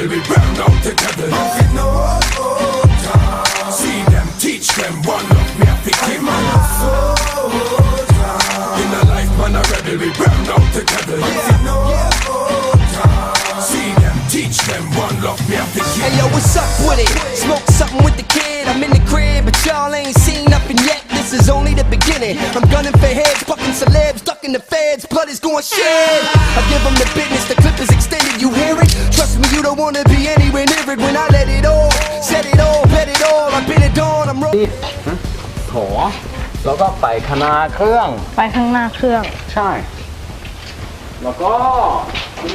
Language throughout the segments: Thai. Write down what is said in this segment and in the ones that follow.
man, a rebel, we burn out the devil. See them, teach them, one love, me a picky man. In a life, man, a rebel, we burn out the devil. See them, teach them, one love, me Hey yo, what's up with it? Smoke something with the kid. I'm in the crib, but y'all ain't seen nothing yet. This is only the beginning. I'm gunning for heads, fucking celebs, ducking the feds. Blood is going shed. I give them the business, the clip is extended. You hear it? Anywhere near it when I let it all. Set it all, bet it all. I've been it on, I'm rolling. โถแล้วก็ไปคณะเครื่อง ไปข้างหน้าเครื่อง ใช่ แล้วก็มี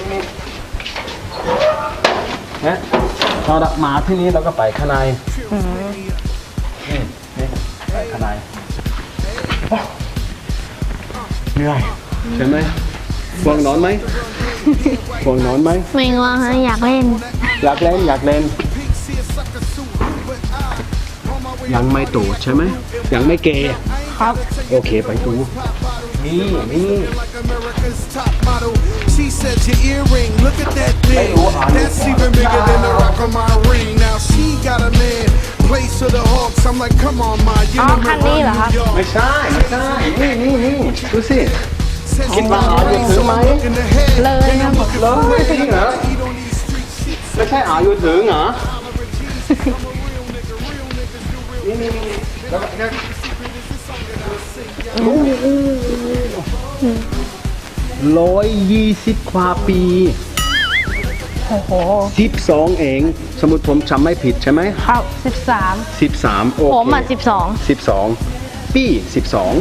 เนี่ยเราดักมาที่นี้เราก็ไปข้างในนี่นี่ไปข้างในโอ้เหนื่อยใช่ไหมฟวงนอนไหม ฟวงนอนไหมไม่ง่วงฮะอยากเล่น อยากเล่นอยากเล่น ยังไม่โตใช่ไหมยังไม่เกย์ครับ โอเคไปดูนี่นี่ like America's top model. She said your earring, look at that thing. That's even bigger than the rock on my ring. Now she got a man, plays for the Hawks. I'm like, come on, ma, you Oh, know honey, New huh? York. ไม่ใช่ไม่ใช่นี่นี่นี่ดูสิ Said she Come got on, a ring, you so feel I my- look in the head. เลยนะเลยจริงเหรอ Eat on these street shit. ไม่ใช่อายุถึงเหรอนี่นี่นี่แล้วก็เนี่ยร้อยยี่สิบกว่าปีโอ้โหสิบสองเอง สมมติผมจำไม่ผิดใช่ไหมครับสิบสามสิบสามโอเคผมอะสิบสองสิบสองปีสิบสอง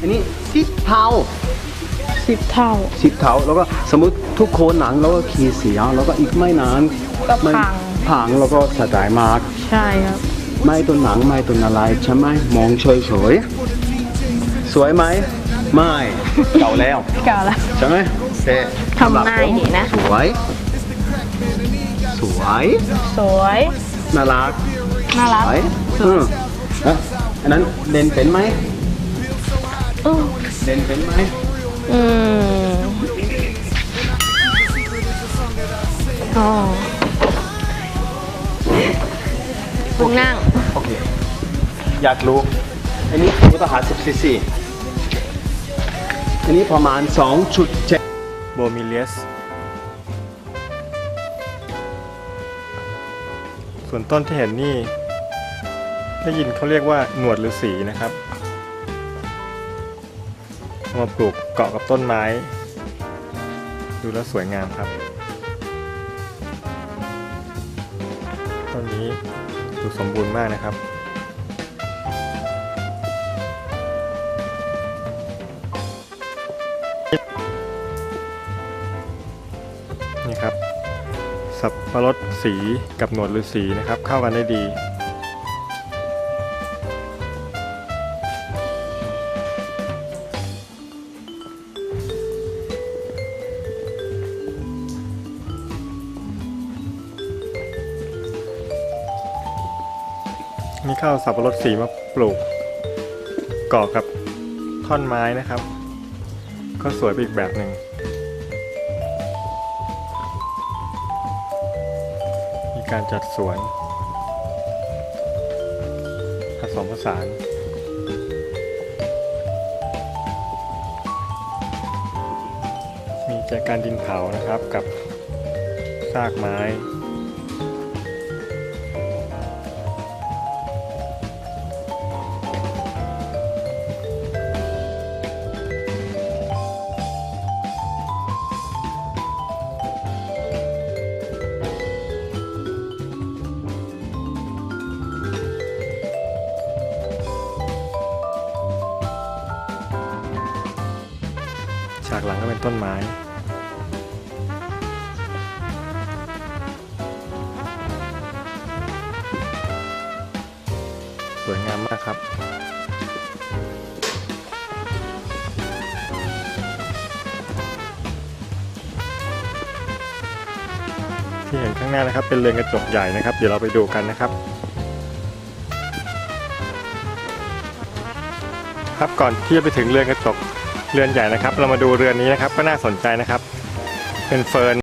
อันนี้ สิบเท่าสิบเท่าสิบเท่าแล้วก็สมมติทุกคนหนังแล้วก็ขี่เสียแล้วก็อีกไม่นานก็ไม่พังพังแล้วก็สลายมาก ใช่ครับไม่ต้นหนังไม่ต้นอะไรใช่ไหมมองเฉยเฉยๆสวยไหมไม่เก่าแล้วเก่าแล้วใช่ไหมแต่ทำง่ายดีนะสวย สวย สวยน่ารักน่ารักสวยอืมเอ๊ะอันนั้นเล่นเป็นไหมอือ เล่นเป็นไหมอืมอ๋อคุณนั่ง โอเค อยากรู้ อันนี้พุทธหา10ซีซีอันนี้ประมาณ2.7โบมิเลียส ส่วนต้นที่เห็นนี่ ได้ยินเขาเรียกว่าหนวดฤาษีนะครับ เอามาปลูกเกาะกับต้นไม้ ดูแล้วสวยงามครับ ต้นนี้ดูสมบูรณ์มากนะครับนี่ครับ สับปะรดสีกับหนวดฤาษีนะครับ เข้ากันได้ดี นี่เข้าวสับปะรดสีมาปลูกก่อกับท่อนไม้นะครับ ก็สวยไปอีกแบบหนึ่งมีการจัดสวน ผสมผสานมีแจกันดินเผานะครับกับซากไม้ ฉากหลังก็เป็นต้นไม้ สวยงามมากครับที่เห็นข้างหน้านะครับเป็นเรือนกระจกใหญ่นะครับ เดี๋ยวเราไปดูกันนะครับ ครับก่อนที่จะไปถึงเรือนกระจก เรือนใหญ่นะครับ เรามาดูเรือนนี้นะครับ ก็น่าสนใจนะครับ เป็นเฟิร์น